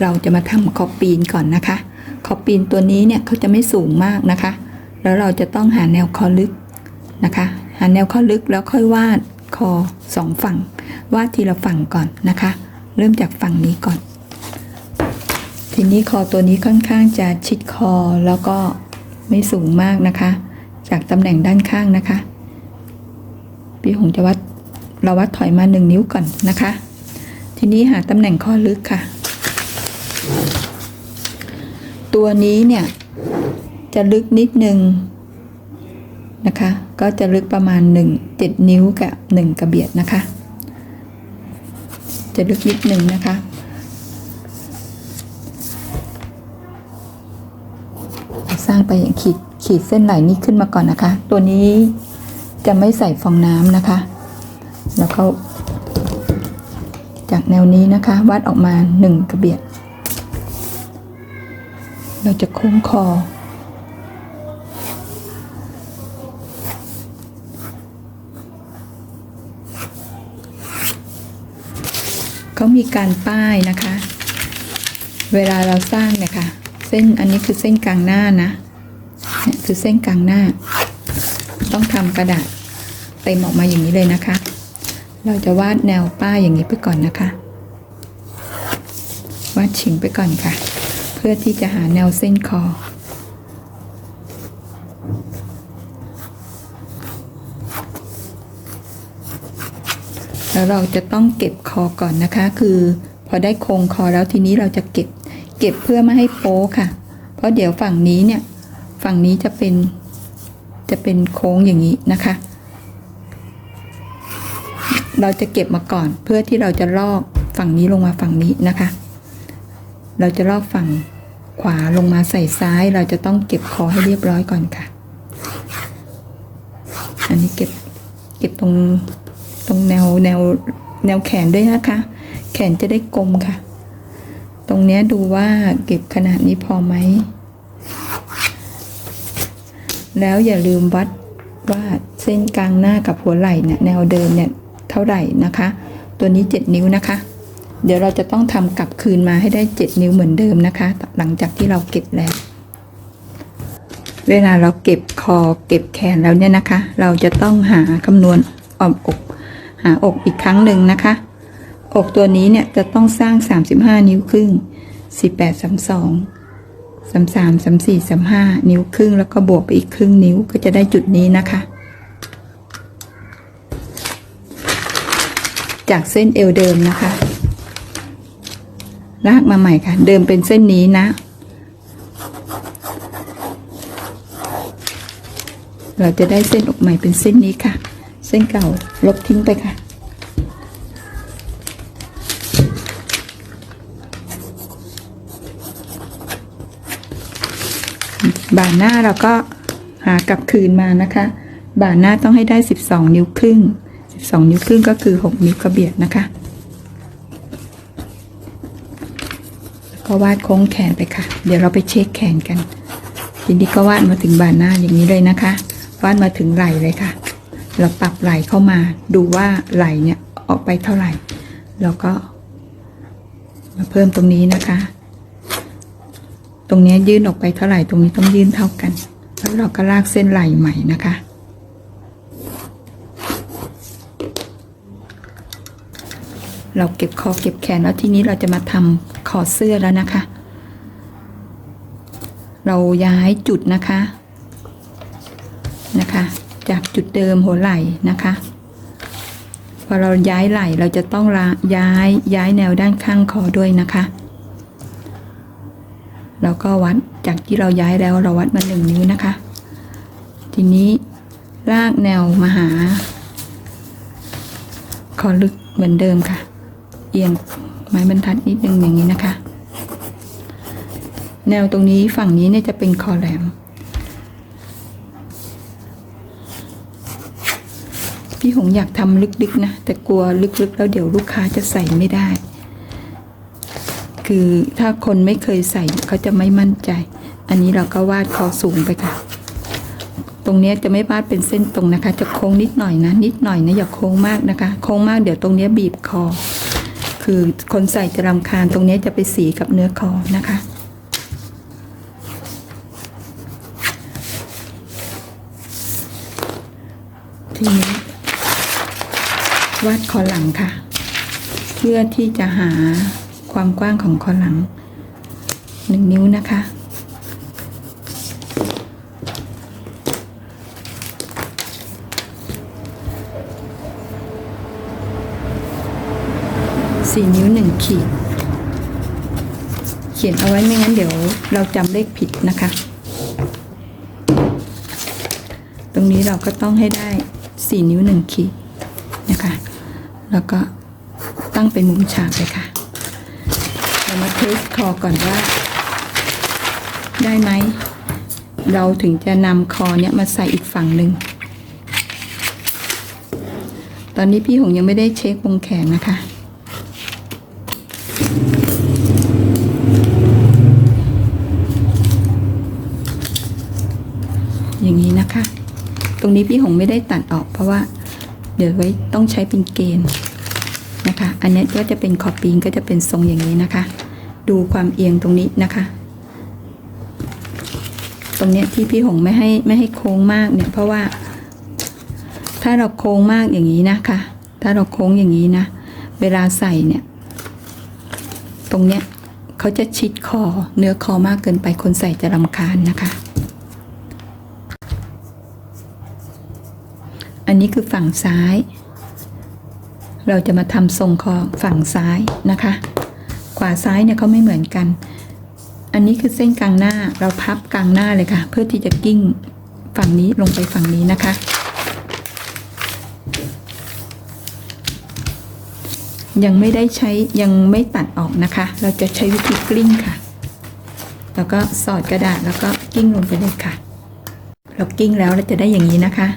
เราจะมาทำคอปีนก่อนนะคะคอปีนตัวนี้เนี่ยเขาจะไม่สูงมากนะคะ แล้วเราจะต้องหาแนวคอลึกนะคะ หาแนวคอลึกแล้วค่อยวาดคอสองฝั่ง วาดทีละฝั่งก่อนนะคะ เริ่มจากฝั่งนี้ก่อน ทีนี้คอตัวนี้ค่อนข้างจะชิดคอแล้วก็ไม่สูงมากนะคะ จากตำแหน่งด้านข้างนะคะ พี่หงจะวัดเราวัดถอยมาหนึ่งนิ้วก่อนนะคะ ทีนี้หาตำแหน่งข้อลึกค่ะ ตัวนี้เนี่ย จะลึกนิดนึงนะคะ ก็จะลึกประมาณ 1 7 นิ้วกับ 1 กระเบียดนะคะ จะลึกนิดนึงนะคะสร้างไปอย่างขีดขีดเส้นไหลนี้ขึ้นมาก่อนนะคะ ตัวนี้จะไม่ใส่ฟองน้ำนะคะ แล้วก็จากแนวนี้นะคะ วัดออกมาหนึ่งกระเบียด เราจะโค้งคอ เขามีการป้ายนะคะ เวลาเราสร้างเนี่ยค่ะ เส้นอันนี้คือเส้นกลางหน้านะเนี่ยคือเส้นกลางหน้า ต้องทำกระดาษเต็มออกมาอย่างนี้เลยนะคะ เราจะวาดแนวป้ายอย่างนี้ไปก่อนนะคะ วาดฉิงไปก่อนค่ะ พื่อที่จะหาแนวเส้นคอ แล้วเราจะต้องเก็บคอก่อนนะคะ คือพอได้โครงคอแล้วทีนี้เราจะเก็บ เก็บเพื่อไม่ให้โป๊ค่ะ เพราะเดี๋ยวฝั่งนี้เนี่ย ฝั่งนี้จะเป็น จะเป็นโค้งอย่างนี้นะคะ เราจะเก็บมาก่อนเพื่อที่เราจะลอกฝั่งนี้ลงมาฝั่งนี้นะคะ เราจะลอกฝั่ง ขวาลงมาใส่ซ้ายเราจะต้องเก็บคอให้เรียบร้อยก่อนค่ะ อันนี้เก็บเก็บตรงตรงแนวแนวแนวแขนด้วยนะคะ แขนจะได้กลมค่ะ ตรงนี้ดูว่าเก็บขนาดนี้พอไหม แล้วอย่าลืมวัดว่าเส้นกลางหน้ากับหัวไหล่เนี่ยแนวเดิมเนี่ยเท่าไหร่นะคะ ตัวนี้ 7 นิ้วนะคะ เดี๋ยวเราจะต้องทำกลับคืนมาให้ได้ 7 นิ้วเหมือนเดิมนะคะ หลังจากที่เราเก็บแล้ว เวลาเราเก็บคอเก็บแขนแล้วเนี่ยนะคะ เราจะต้องหาคำนวณออมอก หาอกอีกครั้งหนึ่งนะคะ อกตัวนี้เนี่ยจะต้องสร้าง 35 นิ้วครึ่ง48 32 33 34 35 นิ้วครึ่งแล้วก็บวกไปอีกครึ่งนิ้วก็จะได้จุดนี้นะคะ จากเส้นเอวเดิมนะคะ ลากมาใหม่ค่ะ เดิมเป็นเส้นนี้นะ เราจะได้เส้นอกใหม่เป็นเส้นนี้ค่ะ เส้นเก่าลบทิ้งไปค่ะบ่าหน้าเราก็หากลับคืนมานะคะ บ่าหน้าต้องให้ได้ 12 นิ้วครึ่ง 12 นิ้วครึ่งก็คือ 6 นิ้วกระเบียดนะคะ แล้ว ก็วาดโค้งแขนไปค่ะ เดี๋ยวเราไปเช็คแขนกันทีนี้ก็วาดมาถึงบ่าหน้าอย่างนี้เลยนะคะ วาดมาถึงไหล่เลยค่ะ เราปรับไหล่เข้ามาดูว่าไหล่เนี่ยออกไปเท่าไหร่แล้วก็ มาเพิ่มตรงนี้นะคะ ตรงนี้ยยื่นออกไปเท่าไหร่ ตรงนี้ต้องยื่นเท่ากัน แล้วเราก็ลากเส้นไหล่ใหม่นะคะเราเก็บคอเก็บแขนแล้วทีนี้เราจะมาทำ คอเสื้อแล้วนะคะ เราย้ายจุดนะคะนะคะ จากจุดเดิมหัวไหล่นะคะพอเราย้ายไหล่เราจะต้องละย้ายย้ายแนวด้านข้างคอด้วยนะคะเราก็วัดจากที่เราย้ายแล้วเราวัดมาหนึ่งนิ้วนะคะ ทีนี้ลากแนวมาหา คอลึกเหมือนเดิมค่ะ เอียง ไม้บรรทัดนิดนึงอย่างนี้นะคะ แนวตรงนี้ฝั่งนี้เนี่ยจะเป็นคอแหลม พี่หงอยากทำลึกๆนะ แต่กลัวลึกๆ แล้วเดี๋ยวลูกค้าจะใส่ไม่ได้ คือถ้าคนไม่เคยใส่เขาจะไม่มั่นใจ อันนี้เราก็วาดคอสูงไปค่ะตรงนี้จะไม่วาดเป็นเส้นตรงนะคะ จะโค้งนิดหน่อยนะ นิดหน่อยนะอย่าโค้งมากนะคะ โค้งมากเดี๋ยวตรงนี้บีบคอ คือคนใส่จะรำคาญตรงนี้จะไปสีกับเนื้อคอนะคะ ทีนี้วาดคอหลังค่ะ เพื่อที่จะหาความกว้างของคอหลังหนึ่งนิ้วนะคะ สี่นิ้วหนึ่งขีด เขียนเอาไว้ไม่งั้นเดี๋ยวเราจำเลขผิดนะคะ ตรงนี้เราก็ต้องให้ได้สี่นิ้วหนึ่งขีดนะคะ แล้วก็ตั้งเป็นมุมฉากเลยค่ะ เรามาเทสคอก่อนว่า ได้ไหม เราถึงจะนำคอเนี้ยมาใส่อีกฝั่งหนึ่งตอนนี้พี่หงยังไม่ได้เช็ควงแขนนะคะ อย่างนี้นะคะ ต รงนี้พี่หงไม่ได้ตัดออกเพราะว่า เดี๋ยวไว้ต้องใช้เป็นเกณฑ์นะคะ อันนี้ก็จะเป็นขอบปีนก็จะเป็นทรงอย่างนี้นะคะ ดูความเอียงตรงนี้นะคะ ตรงเนี้ยที่พี่หงไม่ให้ไม่ให้โค้งมากเนี่ยเพราะว่า ถ้าเราโค้งมากอย่างนี้นะคะ ถ้าเราโค้งอย่างนี้นะ เวลาใส่เนี่ย ตรงเนี้ยเขาจะชิดคอเนื้อคอมากเกินไปคนใส่จะรำคาญนะคะ อันนี้คือฝั่งซ้าย เราจะมาทำทรงคอฝั่งซ้ายนะคะ ขวาซ้ายเนี่ยเขาไม่เหมือนกัน อันนี้คือเส้นกลางหน้าเราพับกลางหน้าเลยค่ะ เพื่อที่จะกิ้งฝั่งนี้ลงไปฝั่งนี้นะคะ ยังไม่ได้ใช้ยังไม่ตัดออกนะคะ เราจะใช้วิธีกลิ้งค่ะ แล้วก็สอดกระดาษแล้วก็กิ้งลงไปเลยค่ะ เรากิ้งแล้วเราจะได้อย่างนี้นะคะ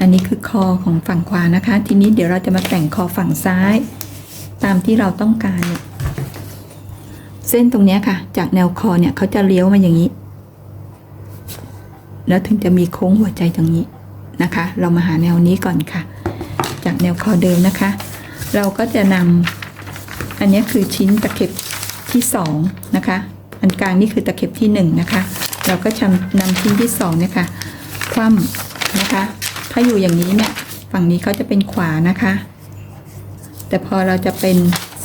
อันนี้คือคอของฝั่งขวานะคะ ทีนี้เดี๋ยวเราจะมาแต่งคอฝั่งซ้าย ตามที่เราต้องการเนี่ยเส้นตรงนี้ค่ะ จากแนวคอเนี่ยเขาจะเลี้ยวมาอย่างนี้ แล้วถึงจะมีโค้งหัวใจตรงนี้นะคะ เรามาหาแนวนี้ก่อนค่ะ จากแนวคอเดิมนะคะ เราก็จะนำอันนี้คือชิ้นตะเข็บที่สองนะคะ อันกลางนี่คือตะเข็บที่หนึ่งนะคะ เราก็นำชิ้นที่สองเนี่ยค่ะคว่ำนะคะ ถ้าอยู่อย่างนี้เนี่ย ฝั่งนี้เขาจะเป็นขวานะคะ แต่พอเราจะเป็น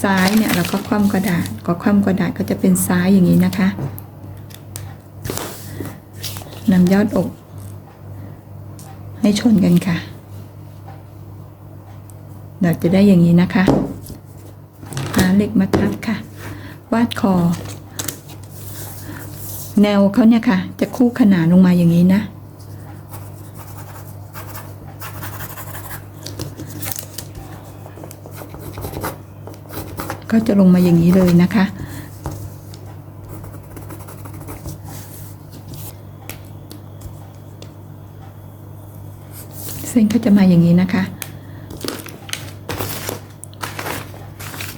ซ้ายเนี่ยเราก็คว่ำกระดาษ ก็คว่ำกระดาษก็จะเป็นซ้ายอย่างนี้นะคะนำยอดอก ให้ชนกันค่ะ เราจะได้อย่างนี้นะคะหาเหล็กมาทับค่ะ วาดคอ แนวเขาเนี่ยค่ะ จะคู่ขนานลงมาอย่างนี้นะ ก็จะลงมาอย่างนี้เลยนะคะ เส้นก็จะมาอย่างนี้นะคะ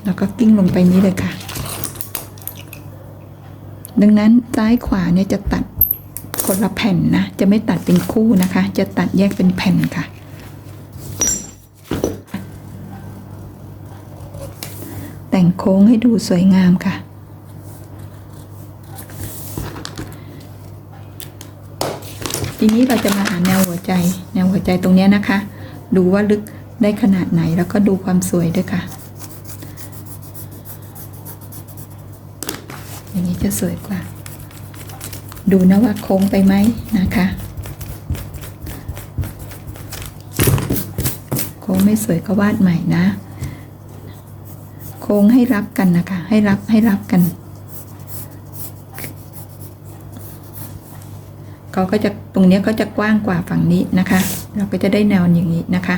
แล้วก็กิ้งลงไปนี้เลยค่ะ ดังนั้นซ้ายขวาเนี่ยจะตัดคนละแผ่นนะ จะไม่ตัดเป็นคู่นะคะ จะตัดแยกเป็นแผ่นค่ะ แต่ง โค้งให้ดูสวยงามค่ะ ทีนี้เราจะมาหาแนวหัวใจ แนวหัวใจตรงนี้นะคะ ดูว่าลึกได้ขนาดไหนแล้วก็ดูความสวยด้วยค่ะ อย่างนี้จะสวยกว่า ดูนะว่าโค้งไปไหมนะคะโค้งไม่สวยก็วาดใหม่นะ โค้งให้รับกันนะคะ ให้รับให้รับกัน เขาก็จะตรงเนี้ยก็จะกว้างกว่าฝั่งนี้นะคะ เราก็จะได้แนวอย่างนี้นะคะ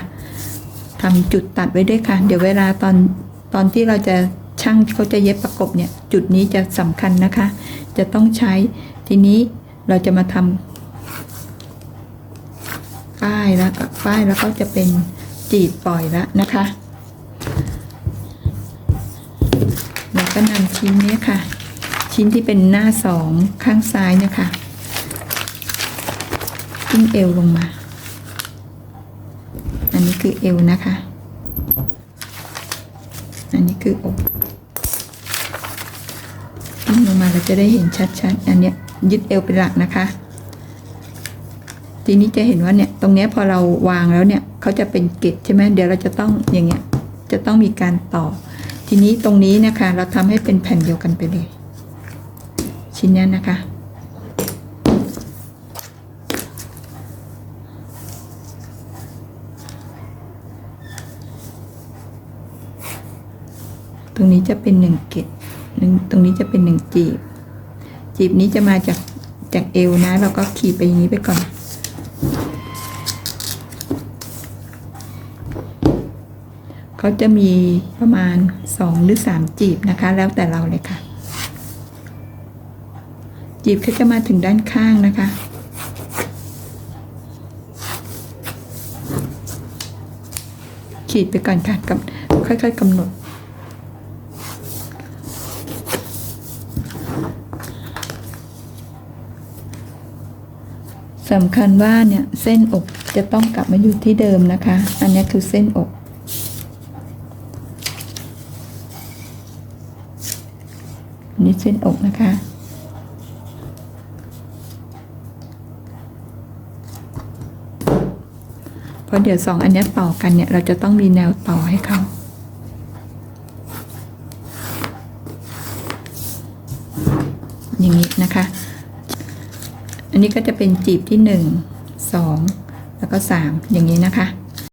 ทำจุดตัดไว้ด้วยค่ะ เดี๋ยวเวลาตอนตอนที่เราจะช่างเขาจะเย็บประกบเนี่ย จุดนี้จะสำคัญนะคะ จะต้องใช้ทีนี้เราจะมาทำป้ายแล้วก็ป้ายแล้วก็จะเป็นจีบปล่อยแล้วนะคะ ก็นำชิ้นนี้ค่ะ ชิ้นที่เป็นหน้าสองข้างซ้ายนี่ยค่ะขึ้นเอวลงมา อันนี้คือเอวนะคะ อันนี้คืออกยิ่งลงมาเราจะได้เห็นชัดๆ อันเนี้ยยึดเอวเป็นหลักนะคะ ทีนี้จะเห็นว่าเนี่ยตรงเนี้ยพอเราวางแล้วเนี่ยเขาจะเป็นเกตใช่ไหมเดี๋ยวเราจะต้องอย่างเงี้ยจะต้องมีการต่อ ทีนี้ตรงนี้นะคะ เราทำให้เป็นแผ่นเดียวกันไปเลย ชิ้นนี้นะคะ ตรงนี้จะเป็นหนึ่งเกตหนึ่งตรงนี้จะเป็นหนึ่งจีบ จีบนี้จะมาจากจากเอวนะ เราก็ขีดไปอย่างนี้ไปก่อน เขาจะมีประมาณสองหรือสามจีบนะคะ แล้วแต่เราเลยค่ะ จีบเขาจะมาถึงด้านข้างนะคะ ขีดไปก่อนค่ะกับค่อยๆกำหนดสำคัญว่าเนี่ยเส้นอกจะต้องกลับมาอยู่ที่เดิมนะคะ อันนี้คือเส้นอก นนี้เส้นอกนะคะ เพราะเดี๋ยวสองอันนี้ต่อกันเนี่ย เราจะต้องมีแนวต่อให้เขาอย่างนี้นะคะ อันนี้ก็จะเป็นจีบที่หนึ่งสองแล้วก็สามอย่างนี้นะคะ